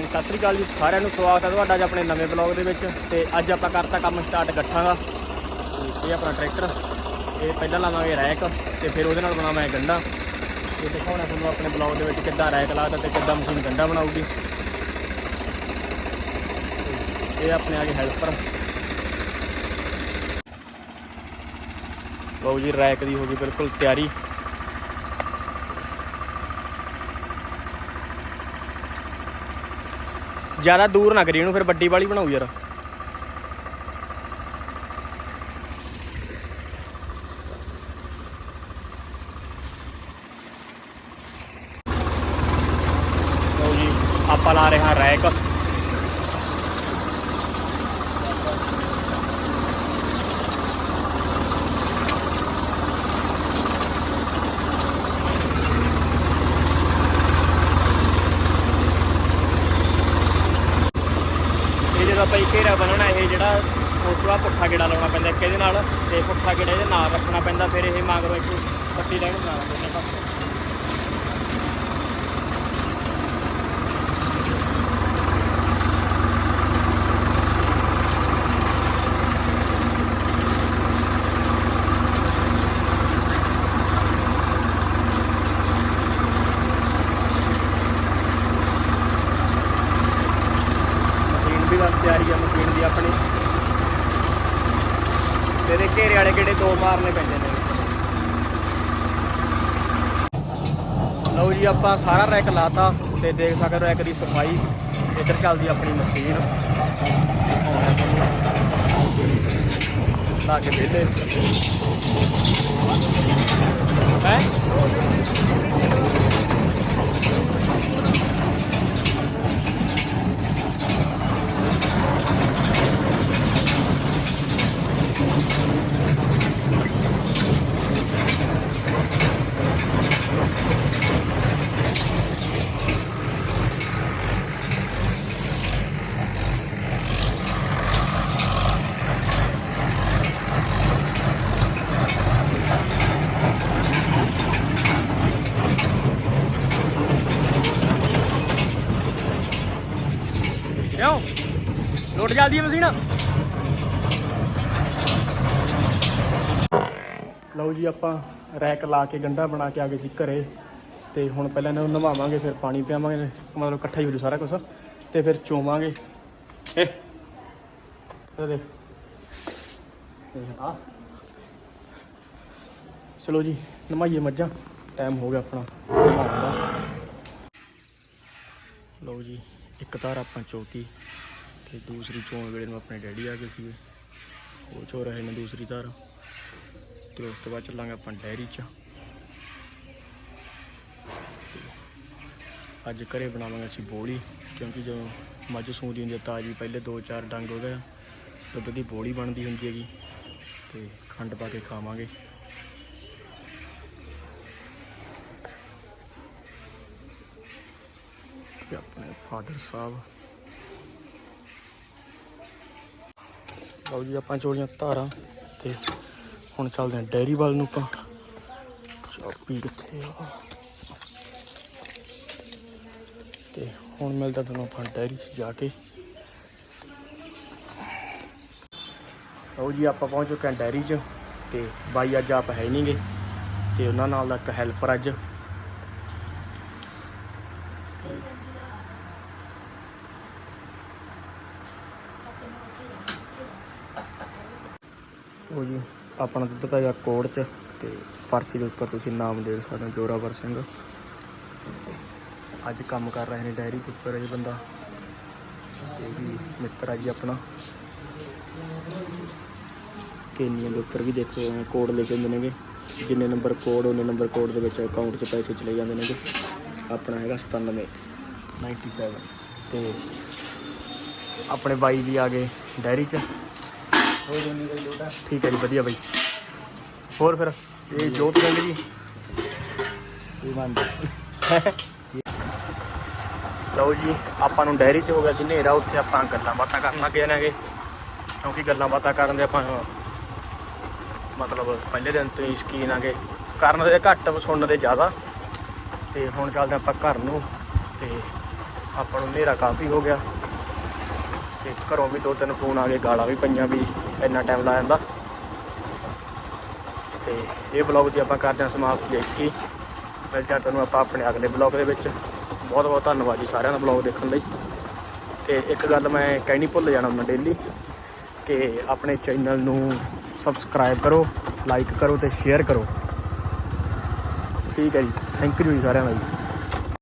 ਹਾਂਜੀ, ਸਤਿ ਸ੍ਰੀ ਅਕਾਲ ਜੀ। ਸਾਰਿਆਂ ਨੂੰ ਸਵਾਗਤ ਹੈ ਤੁਹਾਡਾ ਅੱਜ ਆਪਣੇ ਨਵੇਂ ਬਲੌਗ ਦੇ ਵਿੱਚ ਤੇ ਅੱਜ ਆਪਾਂ ਕਰਤਾ ਕੰਮ ਸਟਾਰਟ ਗੱਠਾਂ ਦਾ ਇਹ ਆਪਣਾ ਟਰੈਕਟਰ। ਇਹ ਪਹਿਲਾਂ ਲਾਵਾਂਗੇ ਰੈਕ ਤੇ ਫਿਰ ਉਹਦੇ ਨਾਲ ਬਣਾਵਾਂਗੇ ਗੰਡਾ। ਤੇ ਦਿਖਾਉਣਾ ਤੁਹਾਨੂੰ ਆਪਣੇ ਬਲੌਗ ਦੇ ਵਿੱਚ ਕਿੱਦਾਂ ਰੈਕ ਲਾਦਾ ਤੇ ਕਿੱਦਾਂ ਮਸ਼ੀਨ ਗੰਡਾ ਬਣਾਊਗੀ। ਇਹ ਆਪਣੇ ਆ ਆਗੇ ਹੈਲਪਰ। ਲਓ ਜੀ, ਰੈਕ ਦੀ ਹੋ ਗਈ ਬਿਲਕੁਲ ਤਿਆਰੀ। ਜ਼ਿਆਦਾ ਦੂਰ ਨਾ ਕਰੀ ਇਹਨੂੰ ਫਿਰ ਵੱਡੀ ਵਾਲੀ ਬਣਾਉ ਯਾਰ। ਆਪਾਂ ਲਾ ਰਹੇ ਹਾਂ ਰੈਕ ਇਹ ਜਦੋਂ ਆਪਾਂ ਇਹ ਘੇਰਾ ਬਣਾਉਣਾ, ਇਹ ਜਿਹੜਾ ਉਸ ਤੋਂ ਬਾਅਦ ਪੁੱਠਾ ਗੇੜਾ ਲਾਉਣਾ ਪੈਂਦਾ ਇੱਕ ਇਹਦੇ ਨਾਲ, ਤੇ ਪੁੱਠਾ ਗੇੜਾ ਇਹਦੇ ਨਾਲ ਰੱਖਣਾ ਪੈਂਦਾ, ਫਿਰ ਇਹ ਮਗਰੋਂ ਇੱਕ ਪੱਟੀ ਲੈਣ ਬਣਾ ਦਿੰਦੇ ਤਿਆਰੀ ਆ ਮਸ਼ੀਨ ਦੀ ਆਪਣੀ। ਤੇ ਇਹਦੇ ਘੇਰੇ ਵਾਲੇ ਕਿਹੜੇ ਦੋ ਮਾਰਨੇ ਪੈਂਦੇ ਨੇ। ਲਓ ਜੀ, ਆਪਾਂ ਸਾਰਾ ਰੈਕ ਲਾਤਾ ਤੇ ਦੇਖ ਸਕਦੇ ਹੋ ਰੈਕ ਦੀ ਸਫ਼ਾਈ। ਇੱਧਰ ਚੱਲਦੀ ਆਪਣੀ ਮਸ਼ੀਨ। ਲਾ ਕੇ ਵਿਹਲੇ ਹੈ ਕਿਉਂ ਲੋਡ ਹੈ ਮਸ਼ੀਨ। ਲਓ ਜੀ, ਆਪਾਂ ਰੈਕ ਲਾ ਕੇ ਗੰਡਾ ਬਣਾ ਕੇ ਆ ਗਏ ਸੀ ਘਰੇ। ਤੇ ਹੁਣ ਪਹਿਲਾਂ ਇਹਨਾਂ ਨੂੰ ਨਵਾਵਾਂਗੇ, ਫਿਰ ਪਾਣੀ ਪਿਆਵਾਂਗੇ, ਮਤਲਬ ਇਕੱਠਾ ਹੀ ਹੋ ਜੂ ਸਾਰਾ ਕੁਝ ਤੇ ਫਿਰ ਚੋਵਾਂਗੇ। ਇਹ। ਦੇਖ। ਆ। ਚਲੋ ਜੀ, ਨਮਾਈਏ ਮੱਝਾਂ। ਟਾਈਮ ਹੋ ਗਿਆ ਆਪਣਾ। ਲਓ ਜੀ, ਇੱਕ ਤਾਰ ਆਪਾਂ ਚੌਕੀ ਤੇ ਦੂਸਰੀ ਚੋਣ ਵੇਲੇ ਨੂੰ ਆਪਣੇ ਡੈਡੀ ਆ ਗਏ ਸੀਗੇ। ਉਹ ਚੋ ਰਹੇ ਨੇ ਦੂਸਰੀ ਧਾਰ। ਤੇ ਉਸ ਤੋਂ ਬਾਅਦ ਚੱਲਾਂਗੇ ਆਪਾਂ ਡੈਰੀ 'ਚ। ਤੇ ਅੱਜ ਘਰੇ ਬਣਾਵਾਂਗੇ ਅਸੀਂ ਬੋਲੀ, ਕਿਉਂਕਿ ਜਦੋਂ ਮੱਝ ਸੂਦੀ ਹੁੰਦੀ ਹੈ ਤਾਜੀ ਪਹਿਲੇ 2-4 ਡੰਗ ਹੋ ਉਹਦਾ ਦੁੱਧ ਦੀ ਬੋਲੀ ਬਣਦੀ ਹੁੰਦੀ ਹੈਗੀ। ਤੇ ਖੰਡ ਪਾ ਕੇ ਖਾਵਾਂਗੇ। ਤੇ ਆਪਣੇ ਫਾਦਰ ਸਾਹਿਬ ਲਓ ਜੀ, ਆਪਾਂ ਚੋਲੀਆਂ ਧਾਰਾਂ ਤੇ ਹੁਣ ਚੱਲਦੇ ਹਾਂ ਡੈਰੀ ਵੱਲ ਨੂੰ ਆਪਾਂ। ਚਾਪੀ ਕਿੱਥੇ ਆ। ਤੇ ਹੁਣ ਮਿਲਦਾ ਤੁਹਾਨੂੰ ਆਪਾਂ ਡੈਰੀ 'ਚ ਜਾ ਕੇ। ਲਓ ਜੀ, ਆਪਾਂ ਪਹੁੰਚ ਚੁੱਕੇ ਹਾਂ ਡੈਰੀ 'ਚ ਤੇ ਬਾਈ ਅੱਜ ਆਪ ਹੈ ਨਹੀਂਗੇ ਤੇ ਉਹਨਾਂ ਨਾਲ ਦਾ ਇੱਕ ਹੈਲਪਰ ਅੱਜ। ਉਹ ਜੀ, ਆਪਣਾ ਦੁੱਧ ਪੈ ਗਿਆ ਕੋੜ ਚ ਤੇ ਪਰਚੀ ਦੇ ਉੱਪਰ ਤੁਸੀਂ ਨਾਮ ਦੇ ਸਕਦੇ ਹੋ, ਜੋਰਾਵਰ ਸਿੰਘ। ਅੱਜ ਕੰਮ ਕਰ ਰਹੇ ਨੇ ਡਾਇਰੀ ਦੇ ਉੱਪਰ ਇਹ ਬੰਦਾ। ਇਹ ਵੀ ਮਿੱਤਰ ਆ ਜੀ ਆਪਣਾ। ਕੇਨੀਆਂ ਦੇ ਉੱਪਰ ਵੀ ਦੇਖੋ ਐਵੇਂ ਕੋਡ ਲਿਖੇ ਹੁੰਦੇ ਨੇਗੇ। ਜਿੰਨੇ ਨੰਬਰ ਕੋਡ, ਉਹਨੇ ਨੰਬਰ ਕੋਡ ਦੇ ਵਿੱਚ ਅਕਾਊਂਟ 'ਚ ਪੈਸੇ ਚਲੇ ਜਾਂਦੇ ਨੇਗੇ। ਆਪਣਾ ਹੈਗਾ 97 97 ਤੇ ਆਪਣੇ ਬਾਈ ਵੀ ਆ ਗਏ ਡਾਇਰੀ 'ਚ। ਹੋ ਜੋਨੀ ਦਾ ਲੋਟਾ ਠੀਕ ਹੈ ਜੀ ਵਧੀਆ ਬਾਈ। ਹੋਰ ਫਿਰ? ਇਹ ਜੋਤ ਸਿੰਘ ਜੀ। ਇਹ ਬੰਦ। ਲਓ ਜੀ ਆਪਾਂ ਨੂੰ ਡੈਰੀ 'ਚ ਹੋ ਗਿਆ ਸੀ ਹਨੇਰਾ ਉੱਥੇ ਆਪਾਂ ਗੱਲਾਂ ਬਾਤਾਂ ਕਰਨ ਲੱਗੇ ਨਾਗੇ ਕਿਉਂਕਿ ਗੱਲਾਂ ਬਾਤਾਂ ਕਰਨ ਦੇ ਆਪਾਂ ਮਤਲਬ ਪਹਿਲੇ ਦਿਨ ਤੋਂ ਹੀ ਸ਼ਕੀਨ ਆਗੇ ਕਰਨ ਦੇ ਘੱਟ ਸੁਣਨ ਦੇ ਜ਼ਿਆਦਾ। ਤੇ ਹੁਣ ਚੱਲਦੇ ਆਪਾਂ ਘਰ ਨੂੰ ਤੇ ਆਪਾਂ ਨੂੰ ਹਨੇਰਾ ਕਾਫੀ ਹੋ ਗਿਆ। ਤੇ ਘਰੋਂ ਵੀ ਦੋ ਤਿੰਨ ਫੋਨ ਆ ਗਏ, ਗਾਲਾਂ ਵੀ ਪਈਆਂ ਵੀ ਇੰਨਾ ਟਾਈਮ ਲਾ ਜਾਂਦਾ। ਤੇ ਇਹ ਬਲੌਗ ਦੀ ਆਪਾਂ ਕਰਦੇ ਹਾਂ ਸਮਾਪਤੀ ਇੱਥੇ ਹੀ। ਮਿਲਦੇ ਹਾਂ ਤੁਹਾਨੂੰ ਆਪਾਂ ਆਪਣੇ ਅਗਲੇ ਬਲੌਗ ਦੇ ਵਿੱਚ। ਬਹੁਤ ਬਹੁਤ ਧੰਨਵਾਦ ਜੀ ਸਾਰਿਆਂ ਦਾ ਬਲੌਗ ਦੇਖਣ ਲਈ। ਤੇ ਇੱਕ ਗੱਲ ਮੈਂ ਕਹਿਣੀ ਭੁੱਲ ਜਾਣਾ ਮੈਂ ਡੇਲੀ ਕਿ ਆਪਣੇ ਚੈਨਲ ਨੂੰ ਸਬਸਕ੍ਰਾਈਬ ਕਰੋ ਲਾਈਕ ਕਰੋ ਤੇ ਸ਼ੇਅਰ ਕਰੋ। ਠੀਕ ਹੈ ਜੀ। ਥੈਂਕ ਯੂ ਜੀ ਸਾਰਿਆਂ ਦਾ ਜੀ।